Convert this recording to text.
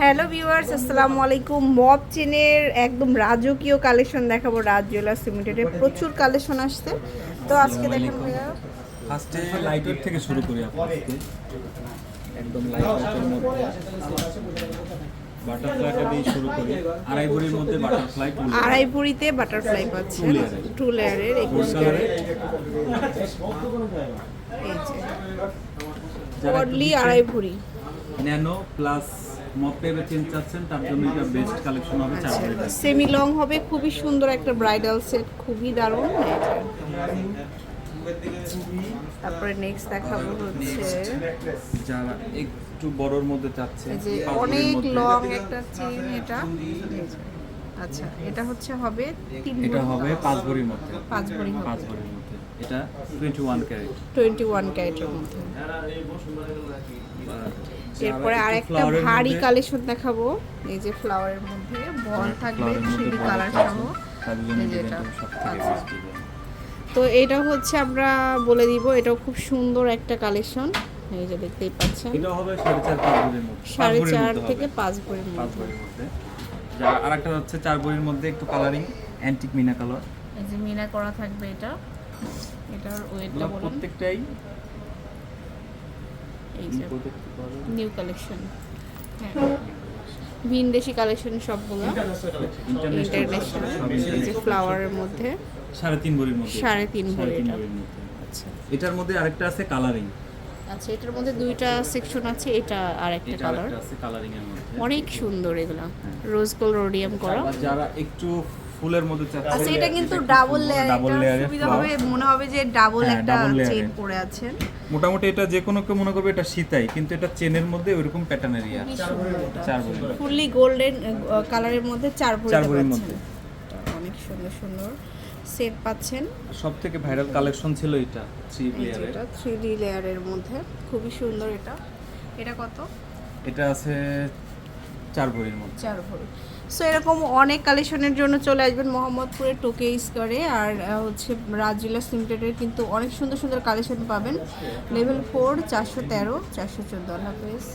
Hello viewers আসসালামু আলাইকুম। Mob চেনের একদম রাজকীয় কালেকশন দেখাবো। রাজ জুয়েলার্স লিমিটেডের প্রচুর কালেকশন আসছে। তো আজকে দেখেন ফার্স্টে লাইট ওয়েট থেকে শুরু করি আপনার একদম লাইট ওয়েটের মধ্যে। বাটারফ্লাইটা দিয়ে শুরু করি। আড়াই ভরির মধ্যে বাটারফ্লাই আড়াই ভরিতে বাটারফ্লাই পাচ্ছেন। টু লেয়ারের একুশ কালারের পডলি আড়াই ভরি। ন্যানো প্লাস মপ টাইপের চেন চাচ্ছেন তার জন্য এটা বেস্ট কালেকশন হবে চার সেমি লং হবে খুবই সুন্দর একটা ব্রাইডাল সেট খুবই দারুণ। তারপরে নেক্সট দেখাবো হচ্ছে যারা একটু বড়র মধ্যে চাচ্ছে যে অনেক লং একটা চেন এটা। আচ্ছা এটা হচ্ছে হবে তিন এটা হবে পাঁচ ভরির মধ্যে। পাঁচ ভরি পাঁচ ভরির এটা twenty one carat twenty one ক্যারেটের মধ্যে এরপরে আরেকটা ভারী কালেকশন দেখাবো। এই যে ফ্লাওয়ারের মধ্যে বল থাকবে থ্রি কালার সহ। আচ্ছা। তো এটা হচ্ছে আমরা বলে দিব এটাও খুব সুন্দর একটা কালেকশন। এই যে দেখতেই পাচ্ছেন। এটা হবে সাড়ে চার পাঁচ ভরির থেকে। পাঁচ ভরির মধ্যে। বইয়ের মধ্যে। যা আরেকটা হচ্ছে চার বইয়ের মধ্যে একটু কালারিং অ্যান্টিক মিনা কালার এই যে মিনা করা থাকবে এটা। এটার ওয়েটটা বলুন। প্রত্যেকটাই এই যে নিউ কালেকশন হ্যাঁ। ভিনদেশি কালেকশন সবগুলো। ইন্টারন্যাশনাল যে ফ্লাওয়ারের মধ্যে। সাড়ে তিন বড়ির মধ্যে। সাড়ে তিন সাড়ে ভরি তিন এটা মধ্যে। আচ্ছা। এটার মধ্যে আরেকটা আছে কালারিং আচ্ছা এটার মধ্যে দুইটা সেকশন আছে এটা আর একটা কালার কালারিং অনেক সুন্দর এগুলো। রোজ গোল্ড রোডিয়াম করা। যারা একটু ফুলের মধ্যে আচ্ছা এটা কিন্তু ডাবল লেয়ার ডাবল লেয়ারে সুবিধা হবে মনে হবে যে ডাবল হ্যাঁ, একটা চেন পরে আছেন মোটামুটি এটা যে কোনো কেউ মনে করবে এটা সীতাই কিন্তু এটা চেনের মধ্যে ওইরকম প্যাটার্নের ইয়া চার বড়ি। ফুললি গোল্ডেন কালারের মধ্যে চার ভরি চার ভরির মধ্যে। অনেক সুন্দর সুন্দর সেট পাচ্ছেন। সব থেকে ভাইরাল কালেকশন ছিল এটা থ্রি যে এটা থ্রি লেয়ারের মধ্যে। খুবই সুন্দর এটা। এটা কত? এটা আছে চার ভরির মধ্যে। চার ভরি। সো এরকম অনেক কালেকশনের জন্য চলে আসবেন মোহাম্মদপুরের টোকে স্কোয়ারে আর হচ্ছে রাজিলাস লিমিটেডের কিন্তু অনেক সুন্দর সুন্দর কালেকশন পাবেন। লেভেল ফোর চারশো তেরো চারশো চোদ্দ। হাফেজ।